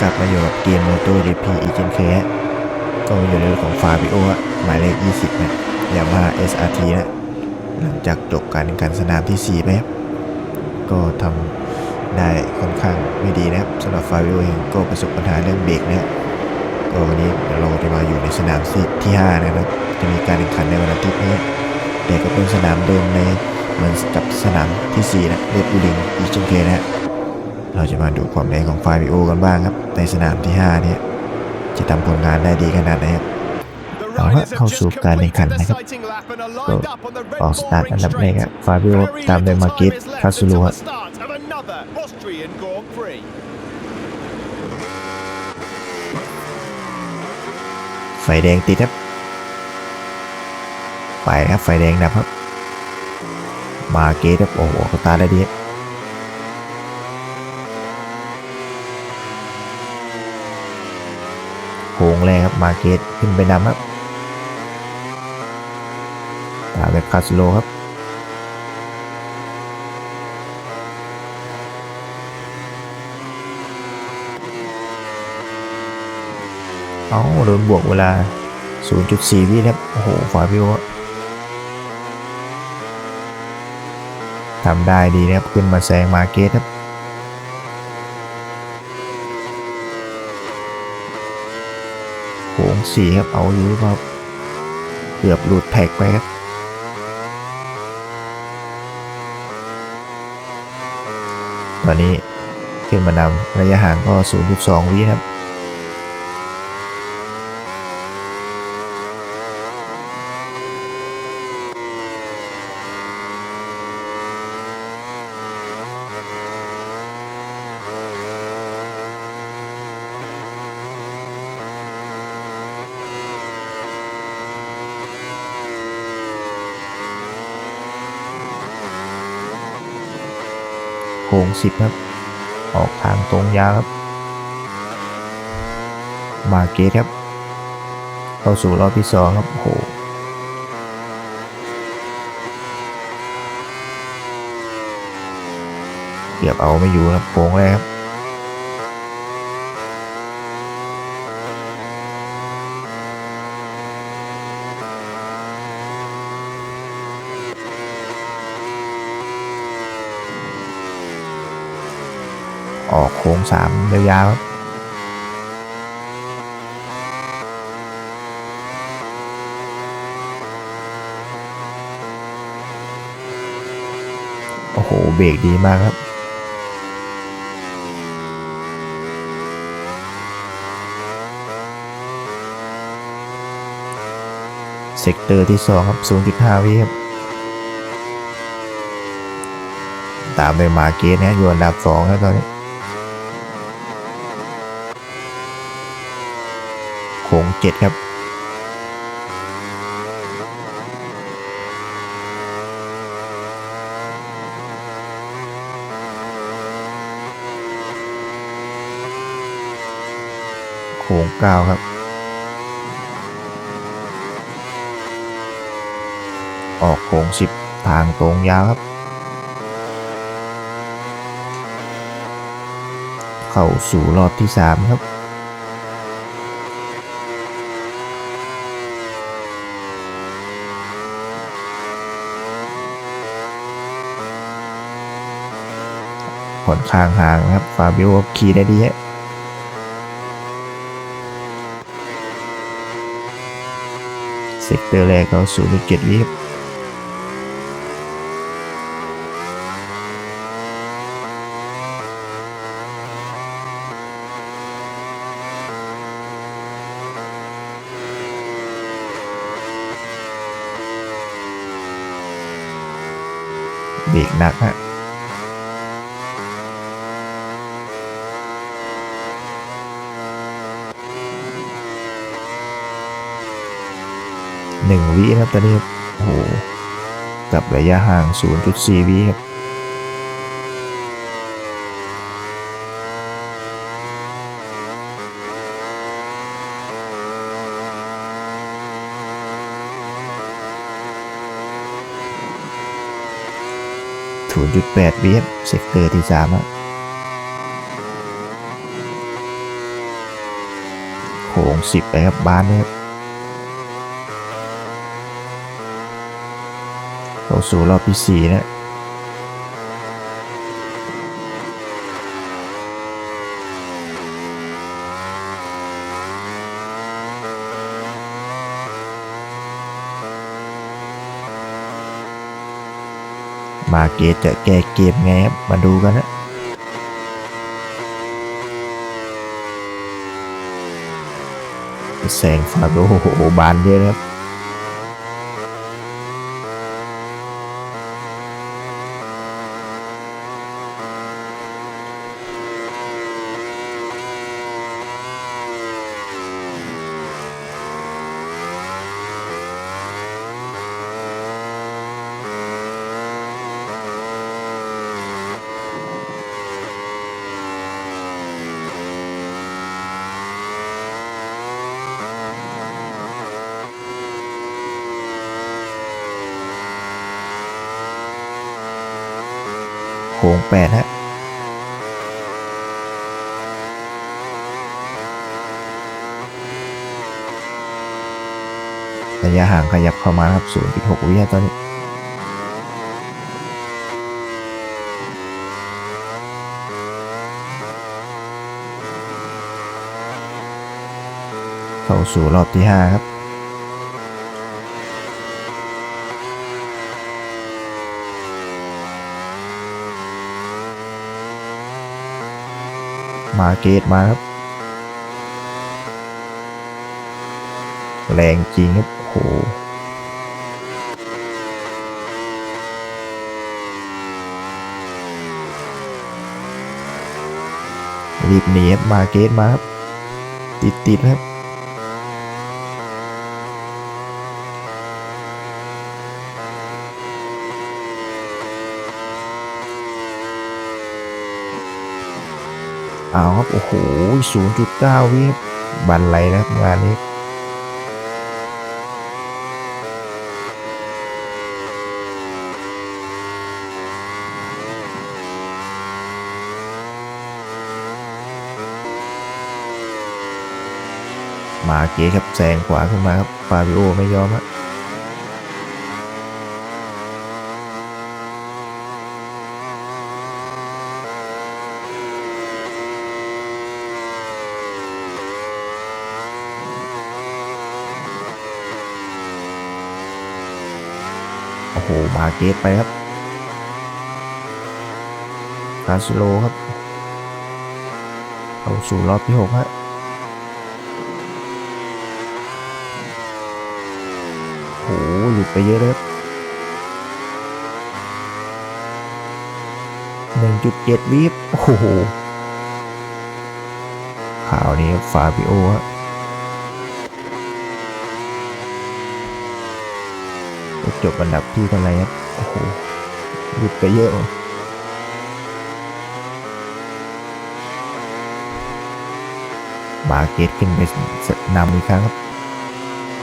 กลับมาอยู่กับเกมโมโต GP อีกเช่นเคยฮะก็มาอยู่ในรถของฟาบิโอหมายเลข 20 นะยามา SRT นะหลังจากจบการแข่งขันสนามที่ 4 ไปครับก็ทำได้ค่อนข้างไม่ดีนะครับสำหรับฟาบิโอเองก็ประสบปัญหาเรื่องเบรกนะก็วันนี้เดี๋ยวเราจะมาอยู่ในสนามที่ 5 นะครับ จะมีการแข่งขันในวันอาทิตย์นี้แต่ก็เป็นสนามเดิมในเหมือนกับสนามที่ 4 นะเรดบูลิงอีกเช่นเคยนะ เราจะมาดูความแรงของไฟาบิโอกันบ้างครับ ในสนามที่ 5 เนี่ย จะทำผลงานได้ดีขนาดไหนครับเอาละเข้าสู่การแข่งขันนะครับก็ออกสตาร์ทอันดับแรกครับฟาบิโอตามด้วยมาเก็ตคาซูรุฮะไฟแดงติดครับ ไปครับไฟแดงดับครับ มาเกตครับโอ้โหเขาตาร์ทได้ดีครับโค้งแรกครับ มาเกตขึ้นไปนำครับตามแบบคาสโลครับเอาโดนบวกเวลา 0.4 วิครับ โอ้โหฟาบิโอทำได้ดีนะครับ ขึ้นมาแซงมาเกตครับ สี่ครับเอาอยู่หรือเปล่าเกือบหลุดแท็กไปครับตอนนี้ขึ้นมานำระยะห่างก็ 0.2 วิครับ งสิบครับ ออกทางตรงยาวครับ มาเกตครับ เข้าสู่รอบที่สองครับโหเกือบเอาไม่อยู่ครับโค้งแรกครับ ออกโค้งสามยาวๆครับโอ้โห เบรกดีมากครับ เซกเตอร์ที่2ครับ 0.5 วิครับ ตามไปมาเกตนะอยู่อันดับ2แล้วตอนนี้ โค้ง7ครับโค้ง9ครับ ออกโค้ง10ทางตรงยาวครับ เข้าสู่รอบที่3ครับ ค่อนข้างห่างครับฟาบิโอขี่ได้ดีฮะเซกเตอร์แรกเขา0.7วิครับเบรกหนักฮะ หนึ่งวิครับตอนนี้ครับโอ้โหกับระยะห่าง 0.4วิครับ0.8วิครับเซกเตอร์ที่3ครับสิบไปครับบานนะครับ เข้าสู่รอบที่สี่นะมาเกตจะแก้เกมไงครับมาดูกันนะแสงฟาโรโอ้โหบานเยอะนะครับ งแปดฮะระยะห่างขยับเข้ามาครับ0.6วิตอนนี้เข้าสู่รอบที่ 5 ครับ มาเกตมาครับ แรงจริงครับโหรีบหนีครับมาเกตมาครับ ติดติดครับ เอาครับ โอ้โห 0.9 วิครับบันไลนะครับงานนี้มาเก๋ครับแซงขวาขึ้นมาครับฟาบิโอไม่ยอมฮะ โอ้โหมาเกตไปครับคาสโลครับเข้าสู่รอบที่6ฮะโอ้โหหลุดไปเยอะเลยครับหนึ่งจุดเจ็ดวิบโอ้โหข่าวนี้ฟาบิโอฮะ จบอันดับที่เท่าไหร่ครับ โอ้โหหลุดไปเยอะมาเกตขึ้นไปนำอีกครั้งครับ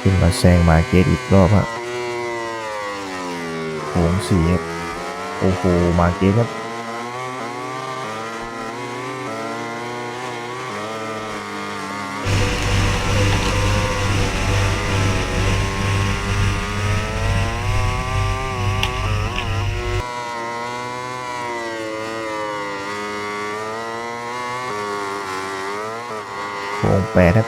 ขึ้นมาแซงมาเกตอีกรอบฮะโค้งสี่ครับ โอ้โห มาเกตครับ โค้งแปดครับ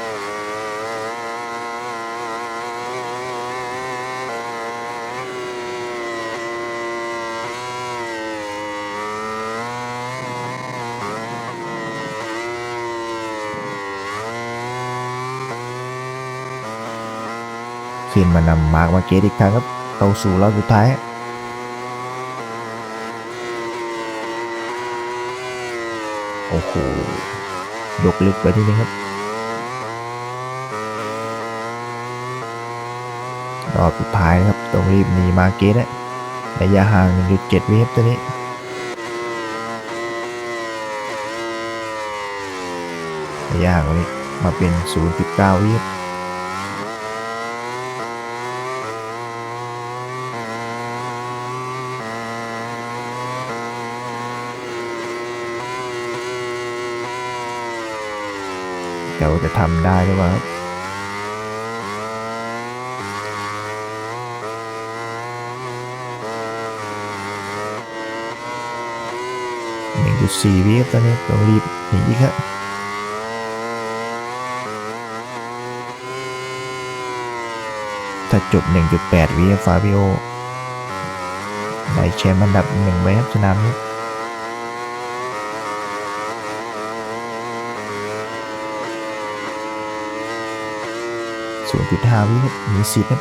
ขึ้นมานำมาร์กมาเกตอีกครั้งครับเข้าสู่รอบสุดท้ายโอ้โหยกลึกไปทีนึงครับ รอบสุดท้ายนะครับต้องรีบหนีมาเกตนะระยะห่าง 1.7 วิครับตัวนี้ระยะห่างตรงนี้มาเป็น 0.9 วิครับแต่ว่าจะทำได้หรือเปล่าครับ หนึ่ง จุดสี่วิตอนนี้ต้องรีบหนีครับถ้าจบ 1.8 วิฟาบิโอได้แชมป์อันดับหนึ่งไว้ครับสนามนี้0.5วิครับมีสิทธิ์ครับ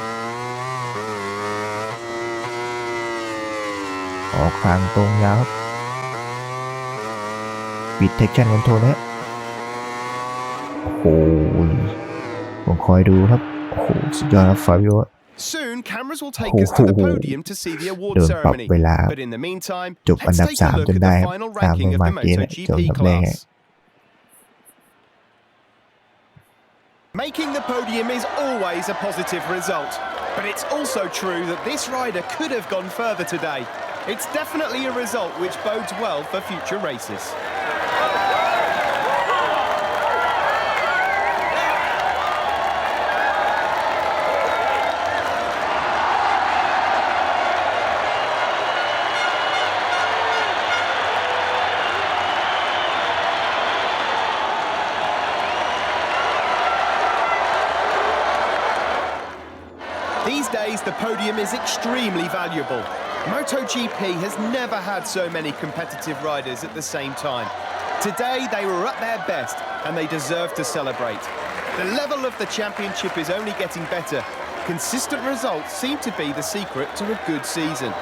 ออกทางตรงยาวครับ ปิดเทคชั่นคอนโทรลแล้วโอ้โหผมคอยดูครับ โอ้โห สุดยอดครับฟาบิโอ Soon, cameras will take Oh, us to the oh, oh. podium to see the award เดินปรับ ceremony. เวลา But in the meantime, จบอัน let's ดับ take a 3 look จน at ได้ the ครับ final ตามล ranking ง of มา the เกณฑ์จบ MotoGP อันดับแรก class. Making the podium is always a positive result, but it's also true that this rider could have gone further today. It's definitely a result which bodes well for future races. Podium is extremely valuable. MotoGP has never had so many competitive riders at the same time. Today, they were at their best and they deserve to celebrate. The level of the championship is only getting better. Consistent results seem to be the secret to a good season.